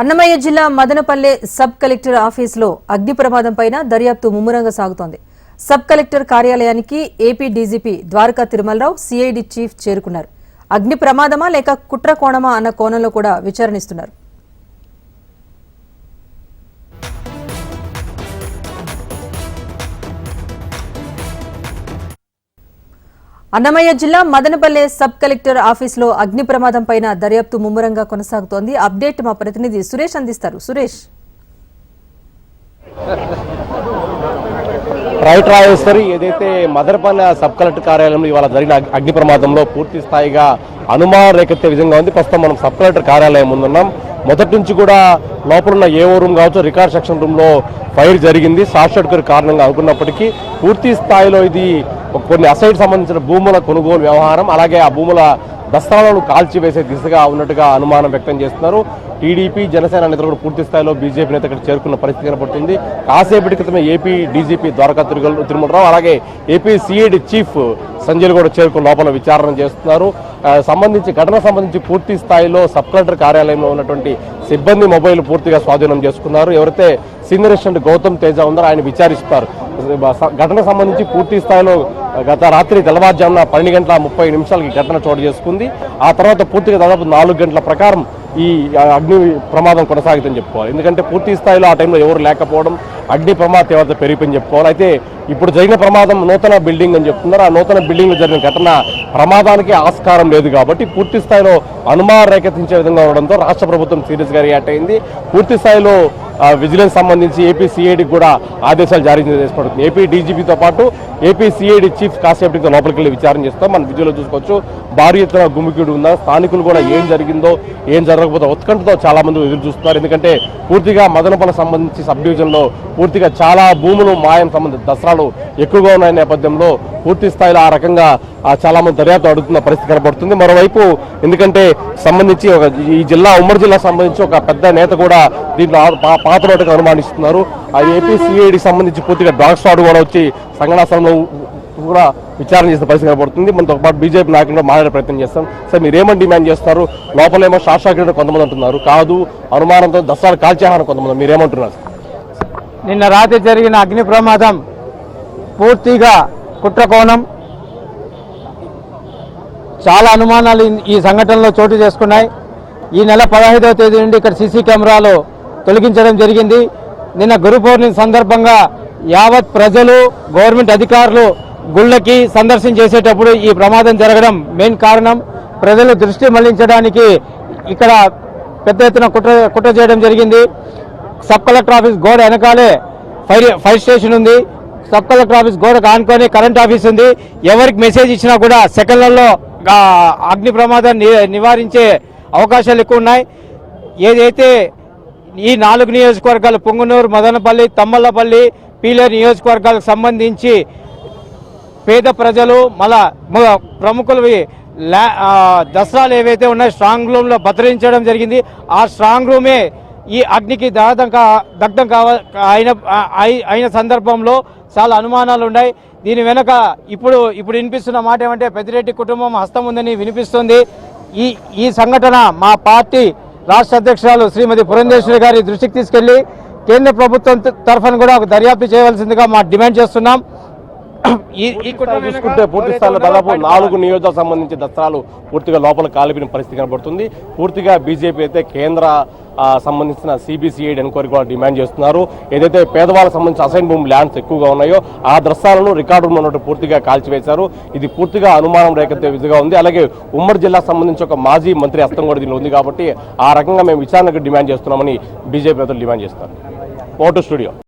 అన్నమయ్య జిల్లా Madanapalle sub collector ఆఫీసులో అగ్ని ప్రమాదం పైన దర్యాప్తు ముమ్మరంగా సాగుతోంది. సబ్ కలెక్టర్ కార్యాలయానికి AP DGP Dwaraka Tirumalarao CID chief చేరుకున్నారు. అగ్ని ప్రమాదమా లేక కుట్ర కోణమా అన్న కోణంలో కూడా విచారణిస్తున్నారు. అన్నమయ్య జిల్లా మదనపల్లె సబ్ కలెక్టర్ ఆఫీసులో అగ్ని ప్రమాదం పైన దర్యాప్తు ముమ్మరంగా కొనసాగుతోంది. అప్డేట్ మా ప్రతినిధి సురేష్ అందిస్తారు. సురేష్. రైట్ రాజేశ్వరి ఏదైతే మదనపల్లె సబ్ కలెక్టర్ కార్యాలయంలో ఇవాళ జరిగిన అగ్ని ప్రమాదంలో పూర్తి స్థాయిగా అనుమానం రేకెత్తే విధంగా ఉంది. ప్రస్తుతం మనం సబ్ కలెక్టర్ కార్యాలయం ముందున్నాం. మొదటి నుంచి కూడా లోపల ఉన్న ఓ రూమ్ కావచ్చు రికార్డ్ సెక్షన్ రూమ్లో ఫైర్ జరిగింది. షార్ట్ సర్క్యూట్ కారణంగా అనుకున్నప్పటికీ పూర్తి స్థాయిలో ఇది కొన్ని అసైడ్ సంబంధించిన భూముల కొనుగోలు వ్యవహారం అలాగే ఆ భూముల దస్తాలను కాల్చివేసే దిశగా ఉన్నట్టుగా అనుమానం వ్యక్తం చేస్తున్నారు. టీడీపీ జనసేన నేతలు కూడా పూర్తి స్థాయిలో బీజేపీ నేత ఇక్కడ చేరుకున్న పరిస్థితి కనబడుతుంది కాసేపటి క్రితమే ఏపీ డీజీపీ ద్వారకా తిరుగల తిరుమలరావు అలాగే ఏపీ సిఐడి చీఫ్ సంజయ్ కూడా చేరుకుని లోపల విచారణ చేస్తున్నారు. సంబంధించి ఘటన సంబంధించి పూర్తి స్థాయిలో సబ్ కలెక్టర్ కార్యాలయంలో ఉన్నటువంటి సిబ్బంది మొబైల్ పూర్తిగా స్వాధీనం చేసుకున్నారు. ఎవరైతే సీనియర్ అసిస్టెంట్ గౌతమ్ తేజ ఉన్నారో ఆయన విచారిస్తారు ఘటన సంబంధించి పూర్తి స్థాయిలో గత రాత్రి తెల్లవారుజామున పన్నెండు గంటల ముప్పై నిమిషాలకి ఘటన చోటు చేసుకుంది. ఆ తర్వాత పూర్తిగా దాదాపు నాలుగు గంటల ప్రకారం ఈ అగ్ని ప్రమాదం కొనసాగుతుందని చెప్పుకోవాలి. ఎందుకంటే పూర్తి స్థాయిలో ఆ టైంలో ఎవరు లేకపోవడం అగ్ని ప్రమాద తీవ్రత పెరిగిపోయింది చెప్పుకోవాలి. అయితే ఇప్పుడు జరిగిన ప్రమాదం నూతన బిల్డింగ్ అని చెప్తున్నారు. ఆ నూతన బిల్డింగ్ జరిగిన ఘటన ప్రమాదానికి ఆస్కారం లేదు కాబట్టి పూర్తి స్థాయిలో అనుమానం రేకెత్తించే విధంగా ఉండడంతో రాష్ట్ర ప్రభుత్వం సీరియస్గా రియాక్ట్ అయింది. పూర్తి స్థాయిలో విజిలెన్స్ సంబంధించి ఏపీ సిఐడికి కూడా ఆదేశాలు జారీ చేసి ఏపీ డీజీపీతో పాటు ఏపీ సిఐడి చీఫ్ కాసేపటితో లోపలికి వెళ్ళి విచారణ చేస్తాం. మనం విజువల్లో చూసుకోవచ్చు భారీ ఎత్తున గుమికిడు ఉందా స్థానికులు కూడా ఏం జరిగిందో ఏం జరగకపోతే ఉత్కంఠతో చాలా మంది ఎదురు చూస్తున్నారు. ఎందుకంటే పూర్తిగా మదనపల్లి సంబంధించి సబ్ డివిజన్లో పూర్తిగా చాలా భూములు మాయం సంబంధించి దసరాలు ఎక్కువగా ఉన్న నేపథ్యంలో పూర్తి స్థాయిలో ఆ రకంగా ఆ చాలా మంది దర్యాప్తు అడుగుతున్న పరిస్థితి కనబడుతుంది మరోవైపు ఎందుకంటే సంబంధించి ఒక ఈ జిల్లా ఉమ్మడి జిల్లా సంబంధించి ఒక పెద్ద నేత కూడా దీంట్లో ఆ- అనుమానిస్తున్నారు. ఆ ఏపీ సిఐడి సంబంధించి పూర్తిగా డాగ్ స్క్వాడ్ కూడా వచ్చి సంఘటనస్థలంలో కూడా విచారణ చేసిన పరిస్థితి కనబడుతుంది మనతో పాటు బీజేపీ నాయకులు మాట్లాడే ప్రయత్నం చేస్తాం సార్ మీరు ఏమని డిమాండ్ చేస్తారు? లోపలేమో షార్ట్ కొంతమంది అంటున్నారు. కాదు అనుమానంతో దసరాలు కాల్చేహారం కొంతమంది. మీరేమంటున్నారు నిన్న రాత్రి జరిగిన అగ్ని ప్రమాదం పూర్తిగా కుట్రకోణం. చాలా అనుమానాలు ఈ- సంఘటనలో చోటు చేసుకున్నాయి. ఈ నెల పదహైదవ తేదీ నుండి ఇక్కడ సీసీ కెమెరాలు తొలగించడం జరిగింది. నిన్న గురు పౌర్ణమి సందర్భంగా యావత్ ప్రజలు గవర్నమెంట్ అధికారులు గుళ్ళకి సందర్శన చేసేటప్పుడు ఈ ప్రమాదం జరగడం మెయిన్ కారణం. ప్రజలు దృష్టి మళ్ళించడానికి ఇక్కడ పెద్ద ఎత్తున కుట్ర కుట్ర చేయడం జరిగింది. సబ్ కలెక్టర్ ఆఫీస్ గోడ వెనకాలే ఫైర్ ఫైర్ స్టేషన్ ఉంది. సబ్ కలెక్టర్ ఆఫీస్ గోడకు ఆనుకొని కరెంట్ ఆఫీస్ ఉంది. ఎవరికి మెసేజ్ ఇచ్చినా కూడా సెకండ్లలో అగ్ని ప్రమాదాన్ని నివారించే అవకాశాలు ఎక్కువ ఉన్నాయి. ఏదైతే ఈ నాలుగు నియోజకవర్గాలు పొంగునూరు మదనపల్లి తమ్మలపల్లి పీలేరు నియోజకవర్గాలకు సంబంధించి పేద ప్రజలు మళ్ళా మ- ప్రముఖులవి దసరాలు ఏవైతే ఉన్నాయో స్ట్రాంగ్ రూమ్లో భద్రించడం జరిగింది. ఆ స్ట్రాంగ్ రూమే ఈ అగ్నికి దగ్ధం కా దగ్ధం కావ అయిన అయిన సందర్భంలో చాలా అనుమానాలు ఉన్నాయి. దీని వెనక ఇప్పుడు ఇప్పుడు వినిపిస్తున్న మాట ఏమంటే పెద్దిరెడ్డి కుటుంబం హస్తం ఉందని వినిపిస్తుంది. ఈ ఈ సంఘటన మా పార్టీ రాష్ట్ర అధ్యక్షురాలు శ్రీమతి పురంధేశ్వరి గారి దృష్టికి తీసుకెళ్ళి కేంద్ర ప్రభుత్వం తరఫున కూడా ఒక దర్యాప్తు చేయవలసిందిగా మా డిమాండ్ చేస్తున్నాం. చూసుకుంటే పూర్తి స్థాయిలో దాదాపు నాలుగు నియోజకవర్గాలకు సంబంధించి దసరాలు పూర్తిగా లోపల కాలిపిన పరిస్థితి కనబడుతుంది. పూర్తిగా బీజేపీ అయితే కేంద్ర సంబంధించిన సిబిసిఐడి ఎన్క్వైరీ కూడా డిమాండ్ చేస్తున్నారు. ఏదైతే పేదవాళ్ళకి సంబంధించిన అసైన్ భూమి ల్యాండ్స్ ఎక్కువగా ఉన్నాయో ఆ దృశ్యాలను రికార్డు ఉన్నట్టు పూర్తిగా కాల్చివేశారు. ఇది పూర్తిగా అనుమానం రేకెత్తే విధంగా ఉంది. అలాగే ఉమ్మడి జిల్లాకు సంబంధించి ఒక మాజీ మంత్రి హస్తం కూడా దీనిలో ఉంది కాబట్టి ఆ రకంగా మేము విచారణకు డిమాండ్ చేస్తున్నామని బీజేపీ నేతలు డిమాండ్ చేస్తారు. Photo studio.